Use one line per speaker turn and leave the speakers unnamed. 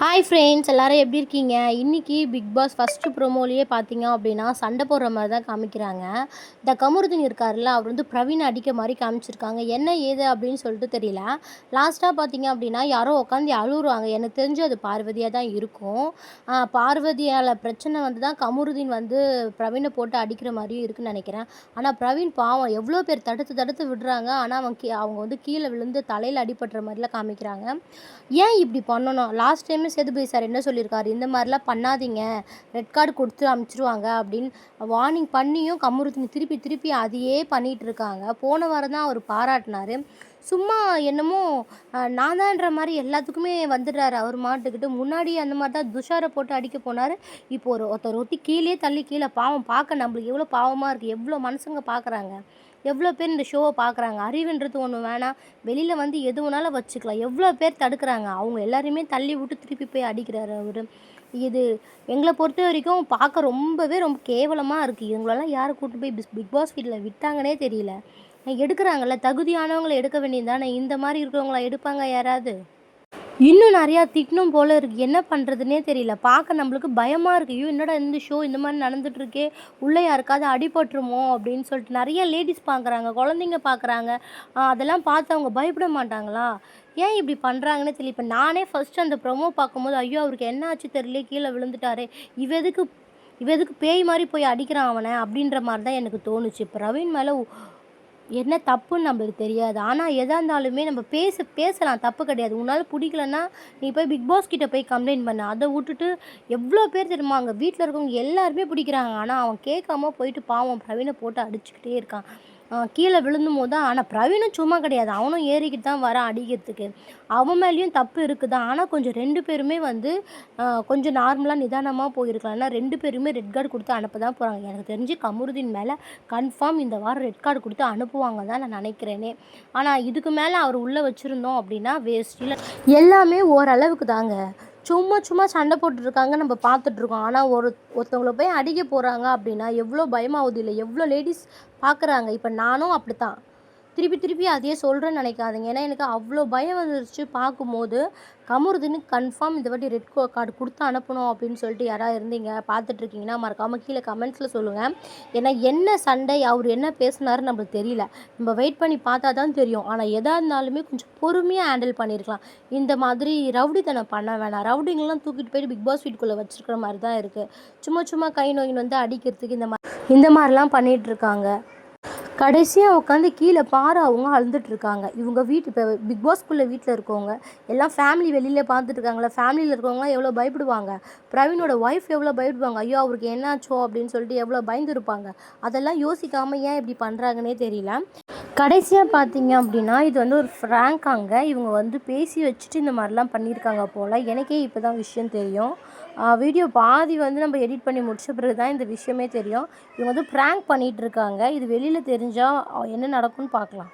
Hi friends எல்லோரும் எப்படி இருக்கீங்க? இன்றைக்கி பிக் பாஸ் ஃபஸ்ட்டு ப்ரோமோலேயே பார்த்தீங்க அப்படின்னா சண்டை போடுற மாதிரி தான் காமிக்கிறாங்க. இந்த கமுருதன் இருக்கார்ல அவர் வந்து பிரவீன் அடிக்க மாதிரி காமிச்சிருக்காங்க. என்ன ஏது அப்படின்னு சொல்லிட்டு தெரியல. லாஸ்ட்டாக பார்த்தீங்க அப்படின்னா யாரோ உட்காந்து அழுகுறாங்க எனக்கு தெரிஞ்சு அது பார்வதியாக தான் இருக்கும். பார்வதியால் பிரச்சனை வந்து தான் கமுருதீன் வந்து பிரவீனை போட்டு அடிக்கிற மாதிரியும் இருக்குன்னு நினைக்கிறேன். ஆனால் பிரவீன் பாவம் எவ்வளோ பேர் தடுத்து தடுத்து விடுறாங்க. ஆனால் அவங்க கீ அவங்க வந்து கீழே விழுந்து தலையில் அடிபடுற மாதிரிலாம் காமிக்கிறாங்க. ஏன் இப்படி பண்ணணும்? லாஸ்ட் டைம் சேதுபதி சார் என்ன சொல்லியிருக்காரு? இந்த மாதிரிலாம் பண்ணாதீங்க. ரெட் கார்டு கொடுத்து அமுச்சிருவாங்க அப்படின்னு வார்னிங் பண்ணியும் கம்முருத்தினி திருப்பி திருப்பி அதையே பண்ணிகிட்டு இருக்காங்க. போன வாரம் தான் அவர் பாராட்டினார். சும்மா என்னமோ நான் தான்ற மாதிரி எல்லாத்துக்குமே வந்துடுறாரு அவர் மாட்டுக்கிட்டு முன்னாடி அந்த மாதிரி தான் துஷாரை போட்டு அடிக்க போனார் இப்போ ஒரு ஒருத்தர் ஒத்தி கீழே தள்ளி கீழே பாவம் பார்க்க நம்மளுக்கு எவ்வளோ பாவமாக இருக்குது எவ்வளோ மனுஷங்க பார்க்குறாங்க எவ்வளோ பேர் இந்த ஷோவை பார்க்குறாங்க அறிவுன்றது ஒன்று வேணாம் வெளியில் வந்து எது வேணாலும் வச்சுக்கலாம் எவ்வளோ பேர் தடுக்கிறாங்க அவங்க எல்லாருமே தள்ளி விட்டு திருப்பி போய் அடிக்கிறாரு அவர் இது எங்களை பொறுத்த வரைக்கும் பார்க்க ரொம்பவே ரொம்ப கேவலமாக இருக்குது இவங்களெல்லாம் யாரை கூட்டு போய் பிஸ் பிக் பாஸ் வீட்டில் விட்டாங்கன்னே தெரியல எடுக்கிறாங்கல்ல தகுதியானவங்களை எடுக்க வேண்டியது தானே? இந்த மாதிரி இருக்கிறவங்களா எடுப்பாங்க யாராவது? இன்னும் நிறையா திட்டணும் போல இருக்குது என்ன பண்ணுறதுனே தெரியல. பார்க்க நம்மளுக்கு பயமாக இருக்குது ஐயோ என்னடா இந்த ஷோ இந்த மாதிரி நடந்துட்டு இருக்கே உள்ளே யாருக்காவது அடிபட்டுருமோ அப்படின்னு சொல்லிட்டு நிறைய லேடிஸ் பார்க்குறாங்க குழந்தைங்க பார்க்குறாங்க. அதெல்லாம் பார்த்து அவங்க பயப்பட மாட்டாங்களா? ஏன் இப்படி பண்ணுறாங்கன்னே தெரியல. இப்போ நானே ஃபஸ்ட்டு அந்த ப்ரொமோ பார்க்கும்போது ஐயோ அவருக்கு என்ன ஆச்சு தெரியல கீழே விழுந்துட்டாரே. இவ எதுக்கு இவ எதுக்கு பேய் மாதிரி போய் அடிக்கிறான் அவனை? அப்படின்ற மாதிரி தான் எனக்கு தோணுச்சு. இப்போ ரவீன் மேலே என்ன தப்புன்னு நம்மளுக்கு தெரியாது. ஆனால் எதாக இருந்தாலுமே நம்ம பேச பேசலாம். தப்பு கிடையாது. உன்னால் பிடிக்கலன்னா நீ போய் பிக் பாஸ் கிட்ட போய் கம்ப்ளைண்ட் பண்ண. அதை விட்டுட்டு எவ்வளோ பேர் தெரியுமா அங்கே வீட்டில் இருக்கவங்க எல்லாருமே பிடிக்கிறாங்க. ஆனால் அவன் கேட்காம போயிட்டு பாவம் பிரவீனை போட்டு அடிச்சுக்கிட்டே இருக்கான். கீழே விழுந்தும் போது தான். ஆனால் பிரவீனும் சும்மா கிடையாது. அவனும் ஏறிக்கிட்டு தான் வரான் அடிக்கிறதுக்கு. அவன் மேலேயும் தப்பு இருக்குது? ஆனால் கொஞ்சம் ரெண்டு பேருமே வந்து கொஞ்சம் நார்மலாக நிதானமாக போயிருக்கலாம். ஏன்னா ரெண்டு பேருமே ரெட் கார்டு கொடுத்து அனுப்ப தான் போகிறாங்க எனக்கு தெரிஞ்சு கமருதீன் மேலே கன்ஃபார்ம் இந்த வாரம் ரெட் கார்டு கொடுத்து அனுப்புவாங்க தான் நான் நினைக்கிறேனே. ஆனால் இதுக்கு மேலே அவர் உள்ளே வச்சுருந்தோம் அப்படின்னா வேஸ்ட் இல்லை. எல்லாமே ஓரளவுக்கு தாங்க. சும்மா சும்மா சண்டை போட்டுருக்காங்க நம்ம பார்த்துட்ருக்கோம். ஆனால் ஒரு ஒருத்தவங்கள போய் அடிக்க போகிறாங்க அப்படின்னா எவ்வளோ பயமாகுது இல்லை எவ்வளோ லேடிஸ் பார்க்குறாங்க. இப்போ நானும் அப்படி தான் திருப்பி திருப்பி அதையே சொல்கிறேன்னு நினைக்காதீங்க. ஏன்னா எனக்கு அவ்வளோ பயம் வந்துருச்சு பார்க்கும்போது. கமுருதுன்னு கன்ஃபார்ம் இந்த வாட்டி ரெட் கார்டு கொடுத்து அனுப்பணும் அப்படின்னு சொல்லிட்டு யாராவது இருந்தீங்க பார்த்துட்ருக்கீங்கன்னா மறக்காமல் கீழே கமெண்ட்ஸில் சொல்லுங்கள் ஏன்னா என்ன சண்டை அவர் என்ன பேசுனாருன்னு நம்மளுக்கு தெரியல. நம்ம வெயிட் பண்ணி பார்த்தா தான் தெரியும். ஆனால் எதாக இருந்தாலுமே கொஞ்சம் பொறுமையாக ஹேண்டில் பண்ணியிருக்கலாம் இந்த மாதிரி ரவுடி தானே பண்ண வேணாம். ரவுடிங்கெல்லாம் தூக்கிட்டு போயிட்டு பிக் பாஸ் வீட்டுக்குள்ளே வச்சுருக்கிற மாதிரி தான் இருக்குது சும்மா சும்மா கை நோயின் வந்து அடிக்கிறதுக்கு இந்த மாதிரி இந்த மாதிரிலாம் பண்ணிகிட்ருக்காங்க கடைசியாக உட்காந்து கீழே பாரு அவங்க அழுந்துட்டுருக்காங்க இவங்க வீட்டு இப்போ பிக் பாஸ்க்குள்ளே வீட்டில் இருக்கவங்க எல்லாம் ஃபேமிலி வெளியில் பார்த்துட்ருக்காங்களா ஃபேமிலியில் இருக்கவங்களாம் எவ்வளோ பயப்படுவாங்க? பிரவீனோட ஒய்ஃப் எவ்வளோ பயப்படுவாங்க? ஐயோ அவருக்கு என்னாச்சோ அப்படின்னு சொல்லிட்டு எவ்வளோ பயந்துருப்பாங்க? அதெல்லாம் யோசிக்காமல் ஏன் இப்படி பண்ணுறாங்கன்னே தெரியல. கடைசியாக பார்த்தீங்க அப்படின்னா இது வந்து ஒரு ஃப்ராங்காங்க இவங்க வந்து பேசி வச்சுட்டு இந்த மாதிரிலாம் பண்ணியிருக்காங்க போல். எனக்கே இப்போ தான் விஷயம் தெரியும். வீடியோ பாதி வந்து நம்ம எடிட் பண்ணி முடிச்ச பிறகு தான் இந்த விஷயமே தெரியும். இவங்க வந்து ப்ராங்க் பண்ணிகிட்டு இருக்காங்க. இது வெளியில் தெரிஞ்சால் என்ன நடக்கும்னு பார்க்கலாம்